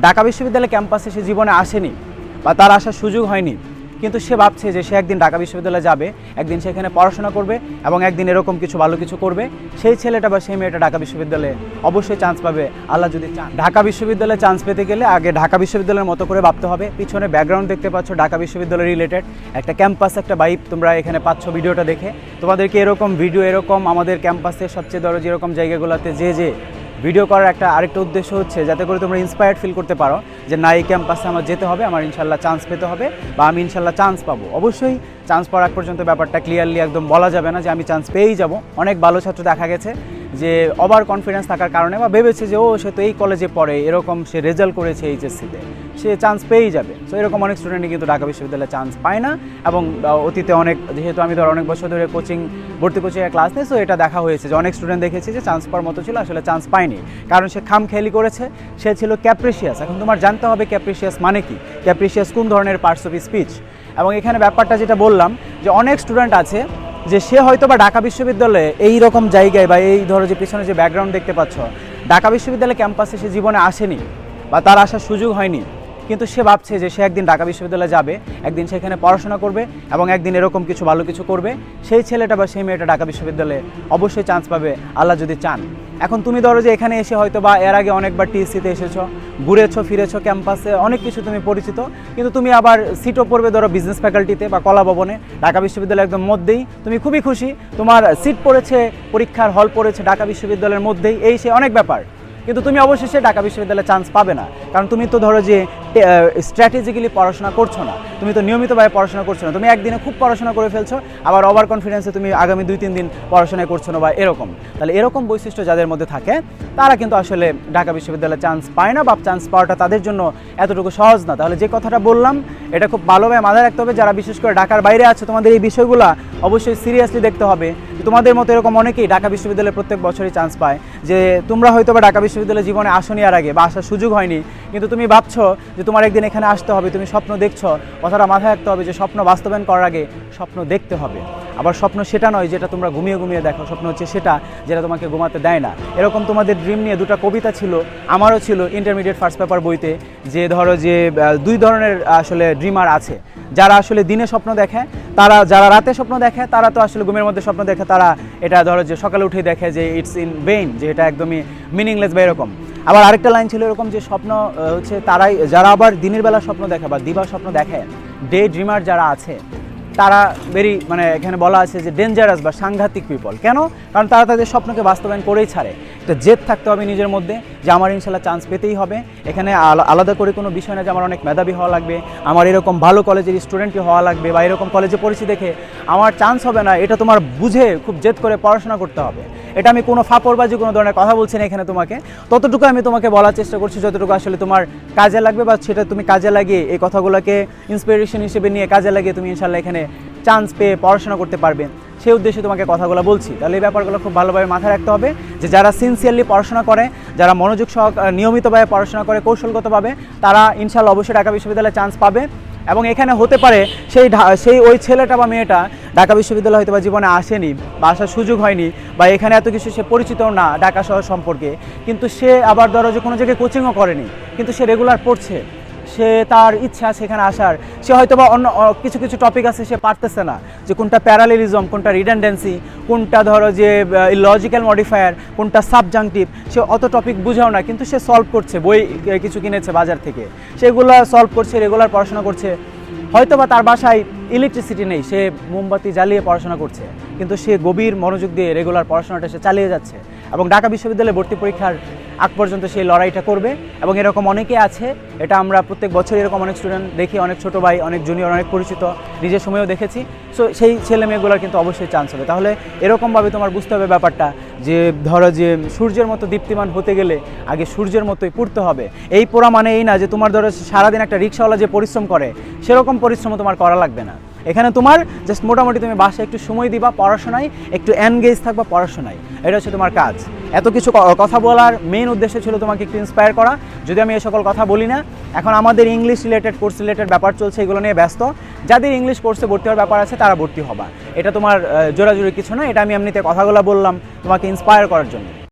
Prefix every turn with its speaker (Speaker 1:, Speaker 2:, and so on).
Speaker 1: ঢাকা বিশ্ববিদ্যালয় ক্যাম্পাসে সে জীবনে আসেনি বা তার আসার সুযোগ হয়নি। কিন্তু সে ভাবছে যে সে একদিন ঢাকা বিশ্ববিদ্যালয়ে যাবে, একদিন সেখানে পড়াশোনা করবে এবং একদিন এরকম কিছু ভালো কিছু করবে। সেই ছেলেটা বা সেই মেয়েটা ঢাকা বিশ্ববিদ্যালয়ে অবশ্যই চান্স পাবে। আল্লাহ যদি চান। ঢাকা বিশ্ববিদ্যালয়ে চান্স পেতে গেলে আগে ঢাকা বিশ্ববিদ্যালয়ের মতো করে ভাবতে হবে। পিছনে ব্যাকগ্রাউন্ড দেখতে পাচ্ছ, ঢাকা বিশ্ববিদ্যালয় রিলেটেড একটা ক্যাম্পাস একটা বাইপ তোমরা এখানে পাচ্ছ ভিডিওটা দেখে। তোমাদেরকে এরকম ভিডিও এরকম আমাদের ক্যাম্পাসের সবচেয়ে ধরো যেরকম জায়গাগুলোতে যে যে ভিডিও করার একটা আরেকটা উদ্দেশ্য হচ্ছে যাতে করে তোমরা ইন্সপায়ার্ড ফিল করতে পারো যে না, এই ক্যাম্পাসে আমার যেতে হবে, আমার ইনশাল্লাহ চান্স পেতে হবে বা আমি ইনশাল্লাহ চান্স পাবো। অবশ্যই চান্স পাওয়ার পর্যন্ত ব্যাপারটা ক্লিয়ারলি একদম বলা যাবে না যে আমি চান্স পেয়েই যাব। অনেক ভালো ছাত্র দেখা গেছে। যে ওভার কনফিডেন্স থাকার কারণে বা ভেবেছে যে, ও, সে তো এই কলেজে পড়ে, এরকম সে রেজাল্ট করেছে এইচএসসিতে সে চান্স পেয়েই যাবে। সো এরকম অনেক স্টুডেন্টই কিন্তু ঢাকা বিশ্ববিদ্যালয়ে চান্স পায় না এবং অতীতে অনেক, যেহেতু আমি ধর অনেক বছর ধরে কোচিং ভর্তি কোচিংয়ে ক্লাস নিই সো এটা দেখা হয়েছে যে, অনেক স্টুডেন্ট দেখেছি যে চান্স পাওয়ার মতো ছিল, আসলে চান্স পায়নি। কারণ সে খাম খেয়ালি করেছে, সে ছিল ক্যাপ্রিশিয়াস এখন তোমার জানতে হবে ক্যাপ্রিশিয়াস মানে কি? ক্যাপ্রিশিয়াস কোন ধরনের পার্টস অফ স্পিচ এবং এখানে ব্যাপারটা যেটা বললাম যে, অনেক স্টুডেন্ট আছে যে সে হয়তো বা ঢাকা বিশ্ববিদ্যালয়ে এই রকম জায়গায় বা এই ধরো যে পিছনে যে ব্যাকগ্রাউন্ড দেখতে পাচ্ছ, ঢাকা বিশ্ববিদ্যালয় ক্যাম্পাসে সে জীবনে আসেনি বা তার আসার সুযোগ হয়নি। কিন্তু সে ভাবছে যে সে একদিন ঢাকা বিশ্ববিদ্যালয়ে যাবে, একদিন সেখানে পড়াশোনা করবে এবং একদিন এরকম কিছু ভালো কিছু করবে। সেই ছেলেটা বা সেই মেয়েটা ঢাকা বিশ্ববিদ্যালয়ে অবশ্যই চান্স পাবে, আল্লাহ যদি চান। এখন তুমি ধরো যে এখানে এসে হয়তো বা এর আগে অনেকবার টিএসসিতে এসেছ, ঘুরেছো, ফিরেছো ক্যাম্পাসে অনেক কিছু তুমি পরিচিত। কিন্তু তুমি আবার সিটও পড়বে ধরো বিজনেস ফ্যাকাল্টিতে বা কলা ভবনে, ঢাকা বিশ্ববিদ্যালয়ের একদম মধ্যেই। তুমি খুবই খুশি, তোমার সিট পড়েছে, পরীক্ষার হল পড়েছে ঢাকা বিশ্ববিদ্যালয়ের মধ্যেই, এই সে অনেক ব্যাপার। কিন্তু তুমি অবশেষে ঢাকা বিশ্ববিদ্যালয়ে চান্স পাবে না। কারণ তুমি তো ধরো যে স্ট্র্যাটেজিক্যালি পড়াশোনা করছ না। তুমি তো নিয়মিতভাবে পড়াশোনা করছ না। তুমি একদিনে খুব পড়াশোনা করে ফেলছো, আবার ওভার কনফিডেন্সে তুমি আগামী দুই, তিন দিন পড়াশোনা করছ না বা এরকম। তাহলে এরকম বৈশিষ্ট্য যাদের মধ্যে থাকে, তারা কিন্তু আসলে ঢাকা বিশ্ববিদ্যালয়ে চান্স পায় না বা চান্স পাওয়াটা তাদের জন্য এতটুকু সহজ না। তাহলে যে কথাটা বললাম, এটা খুব ভালোভাবে মাথায় রাখতে হবে। যারা বিশেষ করে ঢাকার বাইরে আছে, তোমাদের এই বিষয়গুলো অবশ্যই সিরিয়াসলি দেখতে হবে। তোমাদের মতো এরকম অনেকেই ঢাকা বিশ্ববিদ্যালয়ে প্রত্যেক বছরই চান্স পায়। যে তোমরা হয়তো বা ঢাকা বিশ্ববিদ্যালয়ে জীবনে আসনি আর আগে বা আসার সুযোগ হয়নি, কিন্তু তুমি ভাবছ যে তোমার একদিন এখানে আসতে হবে, তুমি স্বপ্ন দেখছ, কথাটা মাথায় রাখতে হবে যে স্বপ্ন বাস্তবায়ন করার আগে স্বপ্ন দেখতে হবে। আবার স্বপ্ন সেটা নয় যেটা তোমরা ঘুমিয়ে ঘুমিয়ে দেখো, স্বপ্ন হচ্ছে সেটা যেটা তোমাকে ঘুমাতে দেয় না। এরকম তোমাদের ড্রিম নিয়ে দুটো কবিতা ছিল, আমারও ছিল ইন্টারমিডিয়েট ফার্স্ট পেপার বইতে, যে ধরো যে দুই ধরনের আসলে ড্রিমার আছে, যারা আসলে দিনে স্বপ্ন দেখে তারা যারা রাতে স্বপ্ন দেখে, তারা তো আসলে ঘুমের মধ্যে স্বপ্ন দেখে, তারা এটা ধরো যে সকালে উঠে দেখে যে ইটস ইন বেইন যে এটা একদমই মিনিংলেস বা এরকম। আবার আরেকটা লাইন ছিল এরকম যে স্বপ্ন হচ্ছে তারাই, যারা আবার দিনের বেলা স্বপ্ন দেখে বা দিবা স্বপ্ন দেখে ডে ড্রিমার যারা আছে, তারা ভেরি মানে এখানে বলা আছে যে ডেঞ্জারাস বা সাংঘাতিক পিপল কেন? কারণ তারা তাদের স্বপ্নকে বাস্তবায়ন করেই ছাড়ে। একটা জেদ থাকতে হবে নিজের মধ্যে যে আমার ইনশাল্লাহ চান্স পেতেই হবে। এখানে আলা- আলাদা করে কোনো বিষয় না যে আমার অনেক মেধাবী হওয়া লাগবে, আমার এরকম ভালো কলেজের স্টুডেন্টই হওয়া লাগবে বা এরকম কলেজে পড়েছি দেখে আমার চান্স হবে না, এটা তোমার বুঝে খুব জেদ করে পড়াশোনা করতে হবে। এটা আমি কোনো ফাপড়বাজি, কোনো ধরনের কথা বলছি না এখানে তোমাকে। ততটুকু আমি তোমাকে বলার চেষ্টা করছি যতটুকু আসলে তোমার কাজে লাগবে বা সেটা তুমি কাজে লাগিয়ে এই কথাগুলোকে ইন্সপিরেশন হিসেবে নিয়ে কাজে লাগিয়ে তুমি ইনশাল্লাহ এখানে চান্স পেয়ে পড়াশোনা করতে পারবে। সেই উদ্দেশ্যে তোমাকে কথাগুলো বলছি। তাহলে এই ব্যাপারগুলো খুব ভালোভাবে মাথায় রাখতে হবে যে যারা সিনসিয়ারলি পড়াশোনা করে, যারা মনোযোগ সহ নিয়মিতভাবে পড়াশোনা করে, কৌশলগতভাবে, তারা ইনশাল্লাহ অবশ্যই ঢাকা বিশ্ববিদ্যালয়ে চান্স পাবে। এবং এখানে হতে পারে সেই সেই ওই ছেলেটা বা মেয়েটা ঢাকা বিশ্ববিদ্যালয় হয়তো বা জীবনে আসেনি বা আসার সুযোগ হয়নি বা এখানে এত কিছু সে পরিচিত না ঢাকা শহর সম্পর্কে। কিন্তু সে আবার ধরো যে কোনো জায়গায় কোচিংও করেনি, কিন্তু সে রেগুলার পড়ছে। সে তার ইচ্ছা সেখানে আসার। সে হয়তো বা অন্য কিছু কিছু টপিক আছে সে পারতেছে না। যে কোনটা প্যারালেলিজম কোনটা রিডেন্ডেন্সি কোনটা ধরো যে লজিক্যাল মডিফায়ার কোনটা সাবজাংটিভ সে অত টপিক বুঝেও না, কিন্তু সে সলভ করছে, বই কিছু কিনেছে বাজার থেকে। সেগুলো সলভ করছে রেগুলার পড়াশোনা করছে। হয়তো বা তার বাসায় ইলেকট্রিসিটি নেই, সে মোমবাতি জ্বালিয়ে পড়াশোনা করছে। কিন্তু সে গভীর মনোযোগ দিয়ে রেগুলার পড়াশোনাটা সে চালিয়ে যাচ্ছে এবং ঢাকা বিশ্ববিদ্যালয়ে ভর্তি পরীক্ষার আগ পর্যন্ত সেই লড়াইটা করবে এবং এরকম অনেকে আছে, এটা আমরা প্রত্যেক বছর এরকম অনেক স্টুডেন্ট দেখি, অনেক ছোট ভাই, অনেক জুনিয়র অনেক পরিচিত, নিজের সময়ও দেখেছি। সো সেই ছেলে মেয়েগুলোর কিন্তু অবশ্যই চান্স হবে। তাহলে এরকমভাবে তোমার বুঝতে হবে ব্যাপারটা যে, ধরো যে, সূর্যের মতো দীপ্তিমান হতে গেলে আগে সূর্যের মতোই পড়তে হবে। এই পোড়া মানে এই না যে, তোমার ধরো সারাদিন একটা রিক্সাওয়ালা যে পরিশ্রম করে, সেরকম পরিশ্রম তোমার করা লাগবে না। এখানে তোমার জাস্ট মোটামুটি তুমি বাসায় একটু সময় দিবা পড়াশোনায়, একটু এনগেজ থাকবা পড়াশোনায়। এটা হচ্ছে তোমার কাজ। এত কিছু কথা বলার মেইন উদ্দেশ্য ছিল তোমাকে একটু ইন্সপায়ার করা। যদি আমি এই সকল কথা বলি না, এখন আমাদের ইংলিশ রিলেটেড কোর্স রিলেটেড ব্যাপার চলছে, এগুলো নিয়ে ব্যস্ত। যাদের ইংলিশ কোর্সে ভর্তি হওয়ার ব্যাপার আছে, তারা ভর্তি হবা। এটা তোমার জোরাজুরি কিছু না এটা আমি এমনিতে কথাগুলো বললাম তোমাকে ইন্সপায়ার করার জন্য।